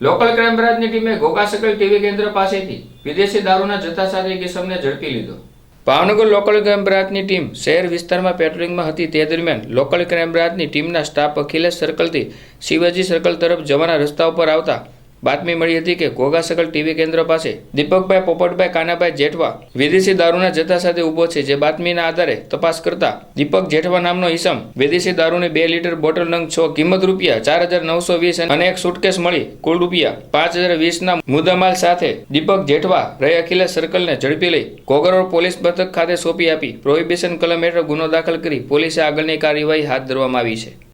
Local crime બ્રાન્ચની ટીમે Ghogha circle TV કેન્દ્ર પાસેથી વિદેશી દારૂના જથ્થા સાથે કિસમને ઝડપી લીધો. ભાવનગર લોકલ ક્રાઇમ બ્રાન્ચની ટીમ શહેર વિસ્તારમાં પેટ્રોલિંગમાં હતી. તે દરમિયાન લોકલ ક્રાઇમ બ્રાન્ચની ટીમના સ્ટાફ અખિલેશ સર્કલથી શિવાજી સર્કલ તરફ જવાના રસ્તા ઉપર આવતા બાતમી મળી હતી કે ઘોઘા સર્કલ ટીવી કેન્દ્ર પાસે દીપકભાઈ, પોપટભાઈ, કાનાભાઈ જેઠવા વિદેશી દારૂના જથ્થા સાથે ઊભો છે, જે બાતમીના આધારે તપાસ કરતા દીપક જેઠવા નામનો ઈસમ વિદેશી દારૂની બે લીટર બોટલ નંગ છ કિંમત રૂપિયા ચાર હજાર નવસો વીસ અને એક સુટકેસ મળી કુલ રૂપિયા પાંચ હજાર વીસના મુદ્દામાલ સાથે દીપક જેઠવા રહે અખિલેશ સર્કલને ઝડપી લઈ ઘોઘરોડ પોલીસ મથક ખાતે સોંપી આપી. પ્રોહિબિશન કલમ હેઠળ ગુનો દાખલ કરી પોલીસે આગળની કાર્યવાહી હાથ ધરવામાં આવી છે.